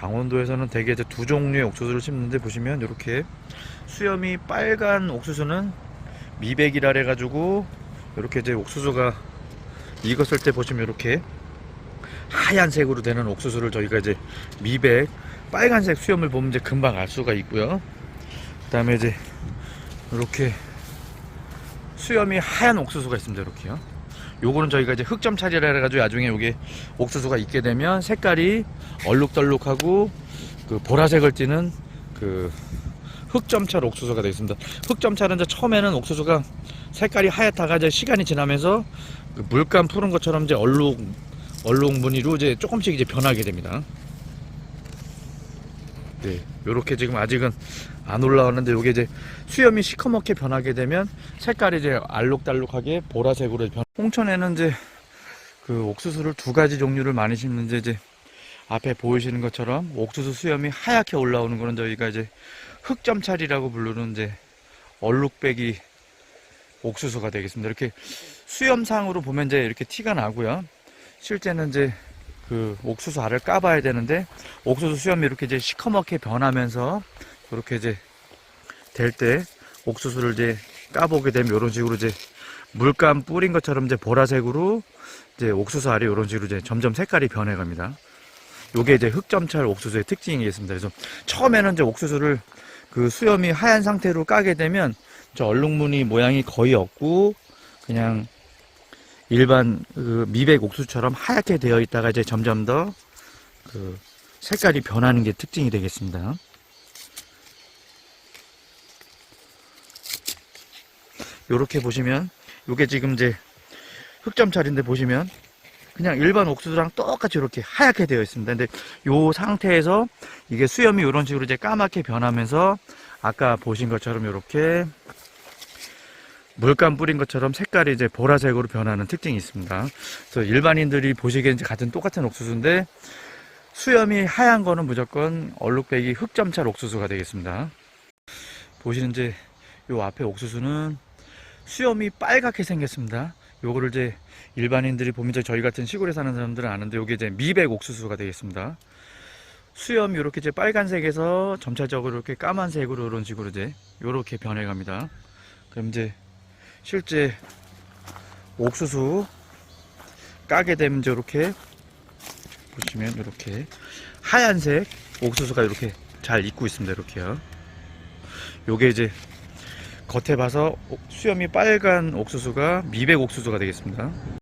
강원도에서는 대개 이제 두 종류의 옥수수를 심는데 보시면 이렇게 수염이 빨간 옥수수는 미백이라 해가지고 이렇게 이제 옥수수가 익었을 때 보시면 이렇게 하얀색으로 되는 옥수수를 저희가 이제 미백 빨간색 수염을 보면 이제 금방 알 수가 있고요. 그 다음에 이제 이렇게 수염이 하얀 옥수수가 있습니다. 이렇게요. 요거는 저희가 이제 흑점 차지라 해가지고 나중에 요게 옥수수가 있게 되면 색깔이 얼룩덜룩하고 그 보라색을 띠는 그 흑점찰 옥수수가 되겠습니다. 흑점찰은 이제 처음에는 옥수수가 색깔이 하얗다가 이제 시간이 지나면서 그 물감 푸른 것처럼 이제 얼룩 얼룩 무늬로 이제 조금씩 이제 변하게 됩니다. 네, 요렇게 지금 아직은 안 올라오는데 요게 이제 수염이 시커멓게 변하게 되면 색깔이 이제 알록달록하게 보라색으로 변. 홍천에는 이제 그 옥수수를 두 가지 종류를 많이 심는데 이제 앞에 보이시는 것처럼 옥수수 수염이 하얗게 올라오는 거는 저희가 이제 흑점찰이라고 부르는 이제 얼룩배기 옥수수가 되겠습니다. 이렇게 수염상으로 보면 이제 이렇게 티가 나고요. 실제는 이제 그 옥수수 알을 까봐야 되는데 옥수수 수염이 이렇게 이제 시커멓게 변하면서 이렇게 이제 될 때 옥수수를 이제 까보게 되면 이런 식으로 이제 물감 뿌린 것처럼 이제 보라색으로 이제 옥수수 알이 이런 식으로 이제 점점 색깔이 변해갑니다. 요게 이제 흑점찰 옥수수의 특징이겠습니다. 그래서 처음에는 이제 옥수수를 그 수염이 하얀 상태로 까게 되면 저 얼룩무늬 모양이 거의 없고 그냥 일반 그 미백 옥수수처럼 하얗게 되어 있다가 이제 점점 더 그 색깔이 변하는 게 특징이 되겠습니다. 요렇게 보시면 요게 지금 이제 흑점찰인데 보시면 그냥 일반 옥수수랑 똑같이 이렇게 하얗게 되어 있습니다. 근데 요 상태에서 이게 수염이 이런 식으로 이제 까맣게 변하면서 아까 보신 것처럼 이렇게 물감 뿌린 것처럼 색깔이 이제 보라색으로 변하는 특징이 있습니다. 그래서 일반인들이 보시기엔 이제 같은 똑같은 옥수수인데 수염이 하얀 거는 무조건 얼룩배기 흑점찰 옥수수가 되겠습니다. 보시는 이제 요 앞에 옥수수는 수염이 빨갛게 생겼습니다. 요거를 이제 일반인들이 보면 이제 저희 같은 시골에 사는 사람들은 아는데 요게 이제 미백 옥수수가 되겠습니다. 수염이 이렇게 이제 빨간색에서 점차적으로 이렇게 까만색으로 이런 식으로 이제 요렇게 변해갑니다. 그럼 이제 실제 옥수수 까게 되면 이렇게 보시면 이렇게 하얀색 옥수수가 이렇게 잘 익고 있습니다. 이렇게요. 요게 이제 겉에 봐서 수염이 빨간 옥수수가 미백 옥수수가 되겠습니다.